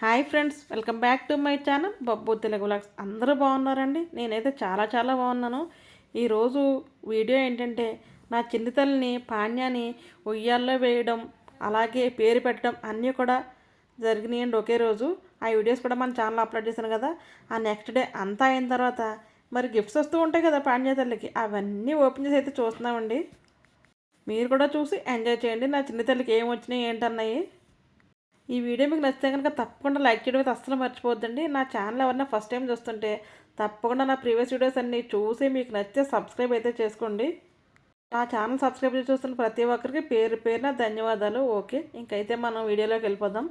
Hi friends welcome back to my channel Babbu Telugu vlogs. అందరూ బాగున్నారండి? నేనైతే చాలా చాలా బాగున్నాను. ఈరోజు వీడియో ఏంటంటే నా చిన్ని తల్లిని పాణ్యాన్ని ఉయ్యాల్లో వేయడం అలాగే పేరు పెట్టడం అన్నీ కూడా జరిగినాయండి ఒకే రోజు. ఆ వీడియోస్ కూడా మన ఛానల్ అప్లోడ్ చేశాను కదా. ఆ నెక్స్ట్ డే అంతా అయిన తర్వాత మరి గిఫ్ట్స్ వస్తూ ఉంటాయి కదా పాణ్య తల్లికి. అవన్నీ ఓపెన్ చేసి అయితే చూస్తున్నామండి. మీరు కూడా చూసి ఎంజాయ్ చేయండి. నా చిన్న తల్లికి ఏం వచ్చినాయి ఏంటన్నాయి? ఈ వీడియో మీకు నచ్చితే కనుక తప్పకుండా లైక్ చేయడం అయితే అస్సలు మర్చిపోద్దండి నా ఛానల్ ఎవరన్నా ఫస్ట్ టైం చూస్తుంటే తప్పకుండా నా ప్రీవియస్ వీడియోస్ అన్ని చూసి మీకు నచ్చితే సబ్స్క్రైబ్ అయితే చేసుకోండి. నా ఛానల్ సబ్స్క్రైబ్ చేసి చూస్తున్న ప్రతి ఒక్కరికి పేరు పేరున ధన్యవాదాలు. ఓకే ఇంకైతే మనం వీడియోలోకి వెళ్ళిపోదాం.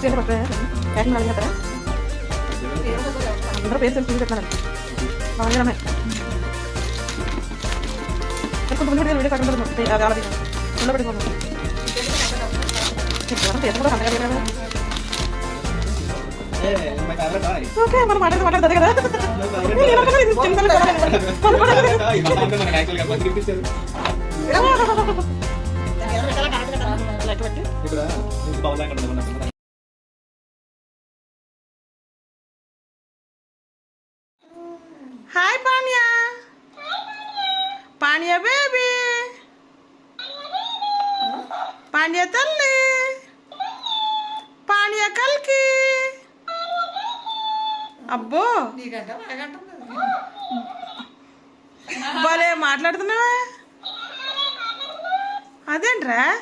నెక్స్ట్ ఏంటి పక్కన ప్యాకింగ్ అడిగిన కదా అందరూ పేరు తెలిసి పెట్టినారు బాగా కొంతమంది వీడియో వీడియో కట్టుకుంటుంది అది ఉండబెట్టుకోండి పేరు కూడా సంతగా పెట్టారు ఓకే మనం మాట్లాడి మాట్లాడదు కదా నేను అనుకున్నా ఇది చిన్న పిల్లలు కదా. లైట్ పెట్టి హాయ్ పాణ్యా పాణ్యా బేబీ. పాణ్యా తల్లి. పాణ్యా కల్కి. అబ్బో. భలే మాట్లాడుతున్నావా. అదేంట్రా?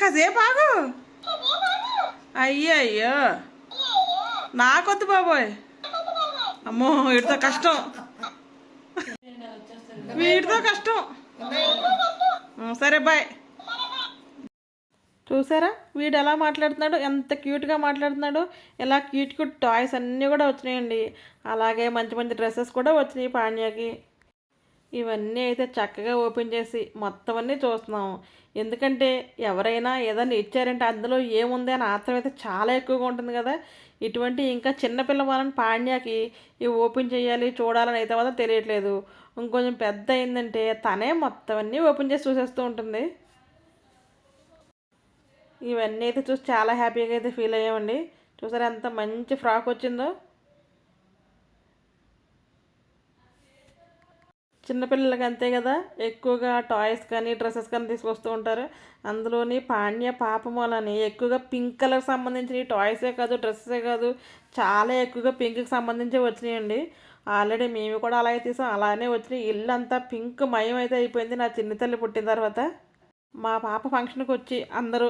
కాసేపు ఆగు అయ్యో అయ్యో నాకొద్దు బాబోయ్. అమ్మో వీటితో కష్టం. వీటితో కష్టం. సరే బాయ్. చూసారా? వీడు ఎలా మాట్లాడుతున్నాడు ఎంత క్యూట్గా మాట్లాడుతున్నాడు ఇలా క్యూట్ క్యూట్ టాయ్స్ అన్నీ కూడా వచ్చినాయండి. అలాగే మంచి మంచి డ్రెస్సెస్ కూడా వచ్చినాయి పాణ్యాకి. ఇవన్నీ అయితే చక్కగా ఓపెన్ చేసి మొత్తం అన్నీ చూస్తున్నాము ఎందుకంటే ఎవరైనా ఏదైనా ఇచ్చారంటే అందులో ఏముంది అని ఆత్రం అయితే చాలా ఎక్కువగా ఉంటుంది కదా. ఇటువంటి ఇంకా చిన్నపిల్ల వాళ్ళని పాండ్యాకి ఇవి ఓపెన్ చేయాలి చూడాలని అయితే మాత్రం తెలియట్లేదు. ఇంకొంచెం పెద్ద అయిందంటే తనే మొత్తం అన్నీ ఓపెన్ చేసి చూసేస్తూ ఉంటుంది. ఇవన్నీ అయితే చూసి చాలా హ్యాపీగా అయితే ఫీల్ అయ్యామండి. చూసారా ఎంత మంచి ఫ్రాక్ వచ్చిందో. చిన్నపిల్లలకి అంతే కదా. ఎక్కువగా టాయ్స్ కానీ డ్రెస్సెస్ కానీ తీసుకొస్తూ ఉంటారు. అందులోని పాణ్య పాపమూలని ఎక్కువగా పింక్ కలర్ సంబంధించిన టాయ్సే కాదు డ్రెస్సెసే కాదు చాలా ఎక్కువగా పింక్కి సంబంధించి వచ్చినాయండి. ఆల్రెడీ మేము కూడా అలాగే తీసాం అలానే వచ్చినాయి. ఇల్లు అంతా పింక్ మయం అయితే అయిపోయింది నా చిన్న తల్లి పుట్టిన తర్వాత. మా పాప ఫంక్షన్కి వచ్చి అందరూ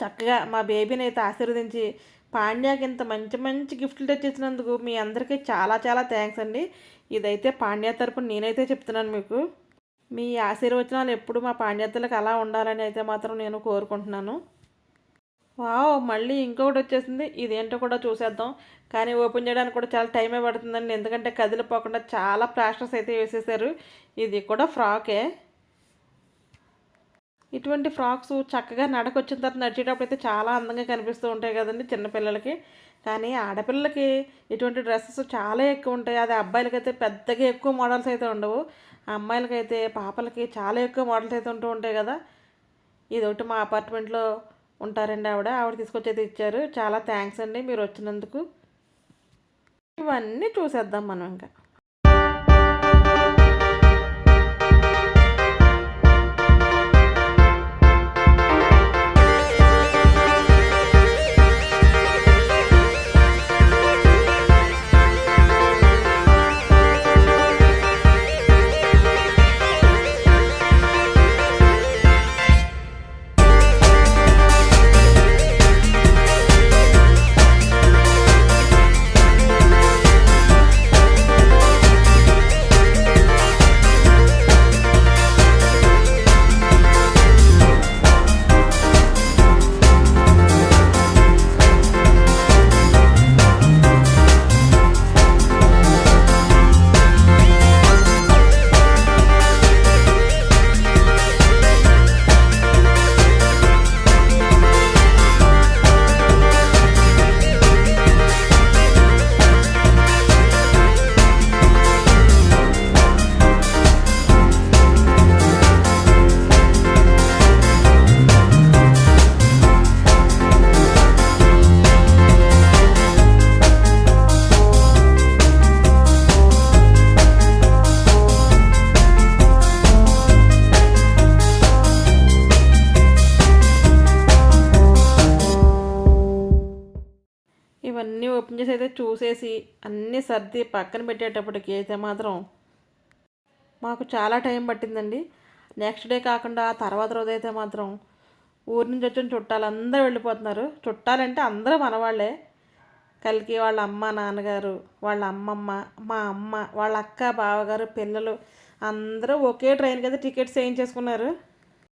చక్కగా మా బేబీని అయితే ఆశీర్వదించి పాండ్యాకి ఇంత మంచి మంచి గిఫ్ట్లు తెచ్చినందుకు మీ అందరికీ చాలా చాలా థ్యాంక్స్ అండి. ఇదైతే పాండ్యా తరపున నేనైతే చెప్తున్నాను మీకు. మీ ఆశీర్వచనాలు ఎప్పుడు మా పాండ్యాతలకు అలా ఉండాలని అయితే మాత్రం నేను కోరుకుంటున్నాను. వావ్ మళ్ళీ ఇంకొకటి వచ్చేసింది. ఇదేంటో కూడా చూసేద్దాం. కానీ ఓపెన్ చేయడానికి కూడా చాలా టైమే పడుతుందండి. ఎందుకంటే కదిలిపోకుండా చాలా ప్లాస్టర్స్ అయితే వేసేసారు. ఇది కూడా ఫ్రాకే. ఇటువంటి ఫ్రాక్స్ చక్కగా నడకొచ్చిన తర్వాత నడిచేటప్పుడు అయితే చాలా అందంగా కనిపిస్తూ ఉంటాయి కదండి చిన్నపిల్లలకి. కానీ ఆడపిల్లలకి ఇటువంటి డ్రెస్సెస్ చాలా ఎక్కువ ఉంటాయి. అది అబ్బాయిలకైతే పెద్దగా ఎక్కువ మోడల్స్ అయితే ఉండవు. అమ్మాయిలకైతే పాపలకి చాలా ఎక్కువ మోడల్స్ అయితే ఉంటూ ఉంటాయి కదా. ఇది ఒకటి మా అపార్ట్మెంట్లో ఉంటారండి ఆవిడ. ఆవిడ తీసుకొచ్చేది ఇచ్చారు. చాలా థ్యాంక్స్ అండి మీరు వచ్చినందుకు. ఇవన్నీ చూసేద్దాం మనం ఇంకా. ఓపెన్ చేసి అయితే చూసేసి అన్నీ సర్ది పక్కన పెట్టేటప్పటికి అయితే మాత్రం మాకు చాలా టైం పట్టిందండి. నెక్స్ట్ డే కాకుండా ఆ తర్వాత రోజు అయితే మాత్రం ఊరి నుంచి వచ్చిన చుట్టాలు అందరూ వెళ్ళిపోతున్నారు. చుట్టాలంటే అందరూ మనవాళ్ళే కలికి వాళ్ళ అమ్మ నాన్నగారు వాళ్ళ అమ్మమ్మ మా అమ్మ వాళ్ళ అక్క బావగారు పిల్లలు అందరూ ఒకే ట్రైన్ అయితే టికెట్స్ వేయించేసుకున్నారు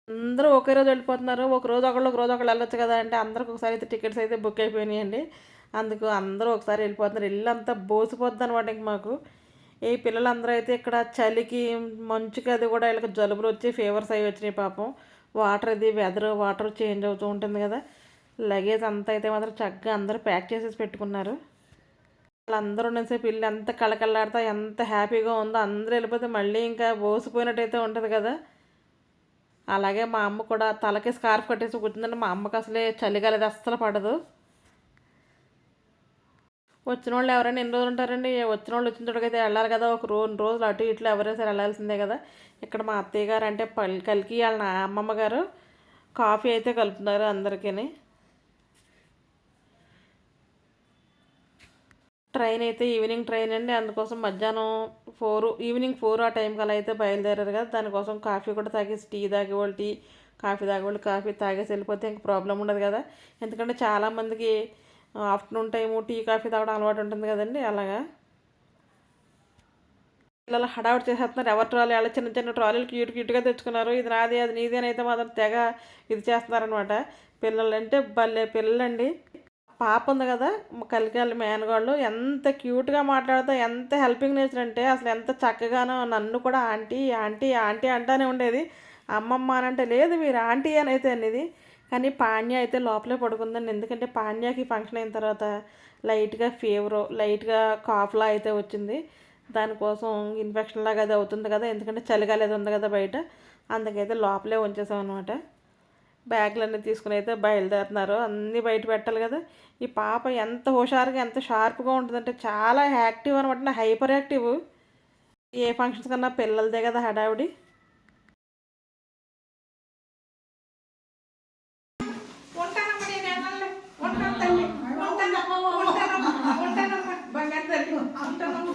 అందరూ ఒకే రోజు వెళ్ళిపోతున్నారు. ఒక రోజు ఒకళ్ళు ఒక రోజు ఒకళ్ళు వెళ్ళొచ్చు కదా అంటే అందరికి ఒకసారి అయితే టికెట్స్ అయితే బుక్ అయిపోయినాయండి. అందుకు అందరూ ఒకసారి వెళ్ళిపోతున్నారు. ఇల్లంతా బోసిపోద్ది అనమాట ఇంక మాకు. ఈ పిల్లలందరూ అయితే ఇక్కడ చలికి మంచుకి అది కూడా వీళ్ళకి జలుబులు వచ్చి ఫీవర్స్ అవి వచ్చినాయి పాపం. వాటర్ అది వెదర్ వాటర్ చేంజ్ అవుతూ ఉంటుంది కదా. లగేజ్ అంతా అయితే మాత్రం చక్కగా అందరూ ప్యాక్ చేసేసి పెట్టుకున్నారు. వాళ్ళందరూ ఉండేసేపు ఇల్లు ఎంత కళకళలాడుతా ఎంత హ్యాపీగా ఉందో అందరూ వెళ్ళిపోతే మళ్ళీ ఇంకా బోసిపోయినట్టయితే ఉంటుంది కదా. అలాగే మా అమ్మ కూడా తలకి స్కార్ఫ్ కట్టేసి కూర్చుందంటే మా అమ్మకి అసలే చలిగాలేదు అస్సలు పడదు. వచ్చిన వాళ్ళు ఎవరైనా ఎన్ని రోజులు ఉంటారండి? వచ్చిన వాళ్ళు వచ్చిన చోటకైతే వెళ్ళాలి కదా. ఒక రెండు రోజులు అటు ఇట్లు ఎవరైనా సరే వెళ్ళాల్సిందే కదా. ఇక్కడ మా అత్తయ్య గారు అంటే పల్ కలికి వాళ్ళ నా అమ్మమ్మ గారు కాఫీ అయితే కలుపుతున్నారు అందరికీ ట్రైన్ అయితే ఈవినింగ్ ట్రైన్ అండి. అందుకోసం మధ్యాహ్నం ఫోర్ ఈవినింగ్ ఫోర్ ఆ టైంకి అలా అయితే బయలుదేరారు కదా. దానికోసం కాఫీ కూడా తాగేసి టీ తాగేవాళ్ళు టీ కాఫీ తాగేవాళ్ళు కాఫీ తాగేసి వెళ్ళిపోతే ఇంక ప్రాబ్లం ఉండదు కదా. ఎందుకంటే చాలామందికి ఆఫ్టర్నూన్ టైము టీ కాఫీ తాగడం అలవాటు ఉంటుంది కదండి అలాగా? పిల్లలు హడావిడి చేసేస్తున్నారు ఎవరి ట్రాలీ వాళ్ళ చిన్న చిన్న ట్రాలీలు క్యూట్ క్యూట్గా తెచ్చుకున్నారు ఇది నాది అది నీది అని అయితే మాత్రం తెగ ఇది చేస్తున్నారనమాట పిల్లలు అంటే భలే పిల్లలండి. పాప ఉంది కదా కలికాలి మేనగాళ్ళు ఎంత క్యూట్గా మాట్లాడుతా ఎంత హెల్పింగ్ నేచర్ అంటే అసలు ఎంత చక్కగానో నన్ను కూడా ఆంటీ ఆంటీ ఆంటీ అంటానే ఉండేది. అమ్మమ్మ అని అంటే లేదు మీరు ఆంటీ అని అయితే అనేది కానీ పాణ్య అయితే లోపలే పడుకుందండి. ఎందుకంటే పాణ్యకి ఫంక్షన్ అయిన తర్వాత లైట్గా ఫీవర్ లైట్గా కాఫ్లా అయితే వచ్చింది. దానికోసం ఇన్ఫెక్షన్ లాగా అది అవుతుంది కదా ఎందుకంటే చలిగాలి అది ఉంది కదా బయట. అందుకైతే లోపలే ఉంచేసాం అనమాట బ్యాగ్లన్నీ తీసుకుని అయితే బయలుదేరుతున్నారు. అన్నీ బయట పెట్టాలి కదా. ఈ పాప ఎంత హుషారుగా ఎంత షార్ప్గా ఉంటుందంటే చాలా యాక్టివ్ అనమాట హైపర్ యాక్టివ్. ఏ ఫంక్షన్స్ కన్నా పిల్లలదే కదా హడావిడి ఉంటానమ్మా నేను వెళ్ళాలి. ఉంటాను తల్లి. ఉంటానమ్మా. ఉంటానమ్మా. ఉంటానమ్మా. బంగారు తల్లి. ఉంటానమ్మా.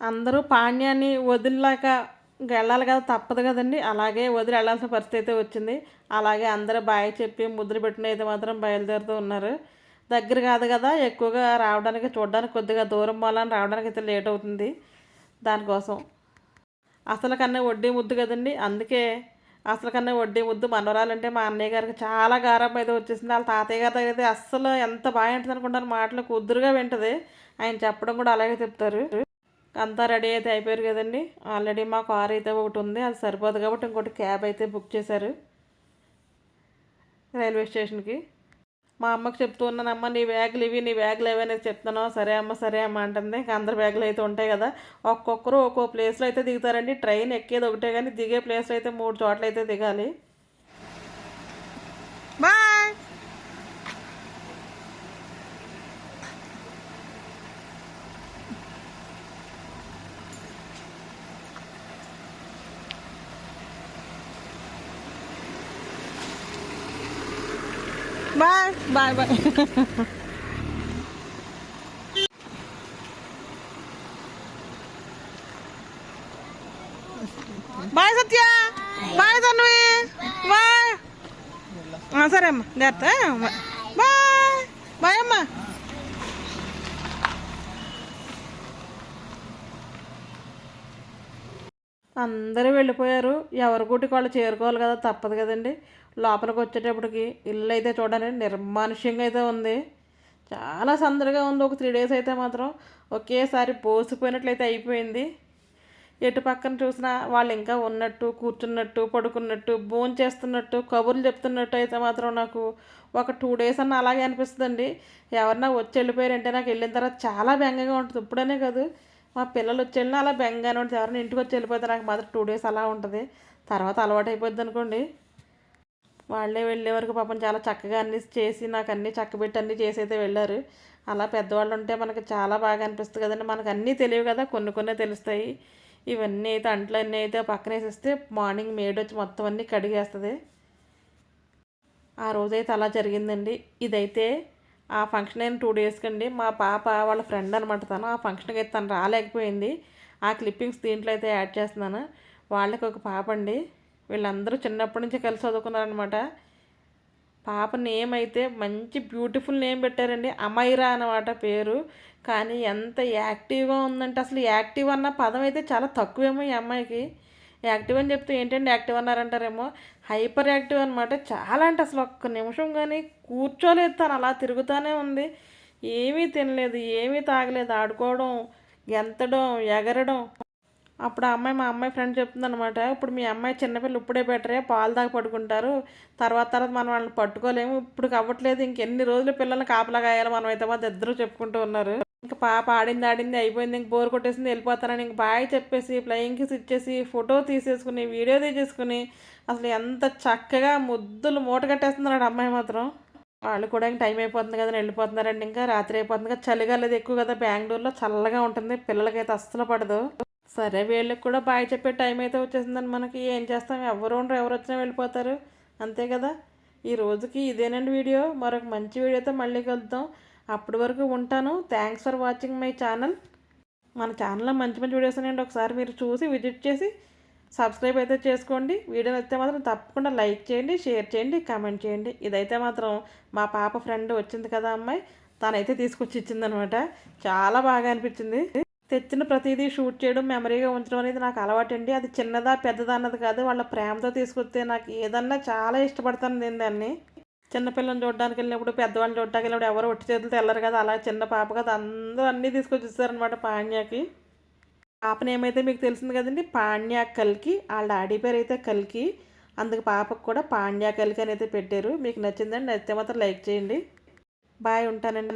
అందరూ పాణ్యాన్ని వదిలేక వెళ్ళాలి కదా తప్పదు కదండి. అలాగే వదిలి వెళ్ళాల్సిన పరిస్థితి అయితే వచ్చింది. అలాగే అందరూ బాయ్ చెప్పి ముద్ర పెట్టిన అయితే మాత్రం బయలుదేరుతూ ఉన్నారు. దగ్గర కాదు కదా ఎక్కువగా రావడానికి చూడడానికి కొద్దిగా దూరం పోవాలని రావడానికి అయితే లేట్ అవుతుంది దానికోసం. అసలు కన్నా వడ్డీ ముద్దు కదండి. అందుకే అసలు కన్నా వడ్డీ ముద్దు మనవరాలంటే మా అన్నయ్య గారికి చాలా గారం అయితే వచ్చేసింది. వాళ్ళ తాతయ్య గారి దగ్గర అయితే అస్సలు ఎంత బాగా ఉంటుంది అనుకుంటారు మాటలు కుదురుగా వింటుంది. ఆయన చెప్పడం కూడా అలాగే చెప్తారు. అంతా రెడీ అయితే అయిపోయారు కదండి. ఆల్రెడీ మా కార్ అయితే ఒకటి ఉంది అది సరిపోదు కాబట్టి ఇంకోటి క్యాబ్ అయితే బుక్ చేశారు రైల్వే స్టేషన్కి. మా అమ్మకి చెప్తూ ఉన్నానమ్మ నీ బ్యాగులు ఇవి నీ బ్యాగులు ఇవి అనేది చెప్తున్నావు. సరే అమ్మ సరే అమ్మ అంటుంది. అందరి బ్యాగులు అయితే ఉంటాయి కదా. ఒక్కొక్కరు ఒక్కో ప్లేస్లో అయితే దిగుతారండి. ట్రైన్ ఎక్కేది ఒకటే కానీ దిగే ప్లేస్లో అయితే మూడు చోట్ల అయితే దిగాలి. Bye! Bye bye bye bye Satya bye Tanvi bye ఆ, సరే అమ్మా జాగ్రత్త బాయ్ బాయ్ అమ్మా అందరూ వెళ్ళిపోయారు. ఎవరి గుటికి వాళ్ళు చేరుకోవాలి కదా తప్పదు కదండి. లోపలికి వచ్చేటప్పటికి ఇల్లు అయితే చూడండి నిర్మానుష్యంగా అయితే ఉంది. చాలా సందడిగా ఉంది. ఒక త్రీ డేస్ అయితే మాత్రం ఒకేసారి పోసిపోయినట్లయితే అయిపోయింది. ఎటు పక్కన చూసినా వాళ్ళు ఇంకా ఉన్నట్టు కూర్చున్నట్టు పడుకున్నట్టు భోజనం చేస్తున్నట్టు కబుర్లు చెప్తున్నట్టు అయితే మాత్రం నాకు ఒక టూ డేస్ అన్న అలాగే అనిపిస్తుందండి. ఎవరన్నా వచ్చి వెళ్ళిపోయారంటే నాకు వెళ్ళిన తర్వాత చాలా బెంగగా ఉంటుంది. ఇప్పుడనే కాదు. మా పిల్లలు వచ్చి అలా బెంగగానే ఉంటుంది ఎవరైనా ఇంటికి వచ్చి వెళ్ళిపోతే నాకు మాత్రం టూ డేస్ అలా ఉంటుంది. తర్వాత అలవాటు అయిపోద్ది అనుకోండి. వాళ్ళే వెళ్ళే వరకు పాపం చాలా చక్కగా అన్నీ చేసి నాకు అన్నీ చక్కబెట్టి అన్నీ చేసి అయితే వెళ్ళారు. అలా పెద్దవాళ్ళు ఉంటే మనకి చాలా బాగా అనిపిస్తుంది కదండి. మనకు అన్నీ తెలియవు కదా కొన్ని కొన్ని తెలుస్తాయి. ఇవన్నీ అయితే అంట్లు అన్నీ అయితే పక్కన వేసేస్తే మార్నింగ్ మేడ్ వచ్చి మొత్తం అన్నీ కడిగేస్తుంది. ఆ రోజైతే అలా జరిగిందండి. ఇదైతే ఆ ఫంక్షన్ అయిన టూ డేస్కి అండి మా పాప వాళ్ళ ఫ్రెండ్ అనమాట తను. ఆ ఫంక్షన్కి అయితే తను రాలేకపోయింది. ఆ క్లిప్పింగ్స్ దీంట్లో అయితే యాడ్ చేస్తున్నాను. వాళ్ళకి ఒక పాప అండి. వీళ్ళందరూ చిన్నప్పటి నుంచి కలిసి చదువుకున్నారనమాట పాప నేమ్ అయితే మంచి బ్యూటిఫుల్ నేమ్ పెట్టారండి. అమైరా అన్నమాట పేరు. కానీ ఎంత యాక్టివ్గా ఉందంటే అసలు యాక్టివ్ అన్న పదం అయితే చాలా తక్కువేమో ఈ అమ్మాయికి. యాక్టివ్ అని చెప్తే ఏంటంటే యాక్టివ్ అన్నారంటారేమో? హైపర్ యాక్టివ్ అనమాట చాలా అంటే అసలు ఒక్క నిమిషం కానీ కూర్చోలేదు తను అలా తిరుగుతూనే ఉంది. ఏమీ తినలేదు ఏమీ తాగలేదు ఆడుకోవడం గెంతడం ఎగరడం. అప్పుడు ఆ అమ్మాయి మా అమ్మాయి ఫ్రెండ్ చెప్తుందనమాట ఇప్పుడు మీ అమ్మాయి చిన్నపిల్లలు ఇప్పుడే బెటరే పాలు దాకా పడుకుంటారు. తర్వాత తర్వాత మనం వాళ్ళని పట్టుకోలేము ఇప్పుడు అవ్వట్లేదు ఇంకెన్ని రోజులు పిల్లల్ని కాపలా కాయాలి మనం అయితే మాత్రం ఇద్దరు చెప్పుకుంటూ ఉన్నారు. ఇంకా పాప ఆడింది ఆడింది అయిపోయింది ఇంక బోర్ కొట్టేసింది వెళ్ళిపోతానని ఇంక బాయ్ చెప్పేసి ఫ్లయింగ్ కిస్ ఇచ్చేసి ఫోటో తీసేసుకుని వీడియో తీసేసుకుని అసలు ఎంత చక్కగా ముద్దులు మూట కట్టేస్తున్నాడు అమ్మాయి మాత్రం. వాళ్ళు కూడా ఇంక టైం అయిపోతుంది కదా వెళ్ళిపోతున్నారండి ఇంకా రాత్రి అయిపోతుంది కదా చలిగా లేదు ఎక్కువ కదా బెంగళూరులో చల్లగా ఉంటుంది పిల్లలకైతే అస్సలు పడదు. సరే వీళ్ళకి కూడా బాయ్ చెప్పే టైం అయితే వచ్చేసిందని మనకి ఏం చేస్తాం ఎవరు ఉండరు ఎవరు వచ్చినా వెళ్ళిపోతారు అంతే కదా. ఈ రోజుకి ఇదేనండి వీడియో మరొక మంచి వీడియోతో మళ్ళీ కలుద్దాం. అప్పటి వరకు ఉంటాను. Thanks for watching my channel మన ఛానల్లో మంచి మంచి వీడియోస్ ఉన్నాయండి. ఒకసారి మీరు చూసి విజిట్ చేసి సబ్స్క్రైబ్ అయితే చేసుకోండి. వీడియో నచ్చితే మాత్రం తప్పకుండా లైక్ చేయండి షేర్ చేయండి కామెంట్ చేయండి. ఇదైతే మాత్రం మా పాప ఫ్రెండ్ వచ్చింది కదా అమ్మాయి. తనైతే తీసుకొచ్చి ఇచ్చిందనమాట చాలా బాగా అనిపించింది. తెచ్చిన ప్రతిదీ షూట్ చేయడం మెమరీగా ఉంచడం అనేది నాకు అలవాటండి. అది చిన్నదా పెద్దదా అన్నది కాదు. వాళ్ళ ప్రేమతో తీసుకొస్తే నాకు ఏదన్నా చాలా ఇష్టపడతాను నేను దాన్ని. చిన్నపిల్లని చూడడానికి వెళ్ళినప్పుడు పెద్దవాళ్ళని చూడడానికి వెళ్ళినప్పుడు ఎవరు ఒట్టి చేతులతో వెళ్ళరు కదా అలా చిన్న పాప కదా అందరూ అన్నీ తీసుకొచ్చి ఇస్తారనమాట పాణ్యాకి. పాపని ఏమైతే మీకు తెలిసింది కదండి పాణ్యా కల్కి వాళ్ళ డాడీ పేరు అయితే కల్కి అందుకు పాపకు కూడా పాండ్యా కల్కి అని అయితే పెట్టారు. మీకు నచ్చిందండి నచ్చితే మాత్రం లైక్ చేయండి. బాయ్ ఉంటానండి.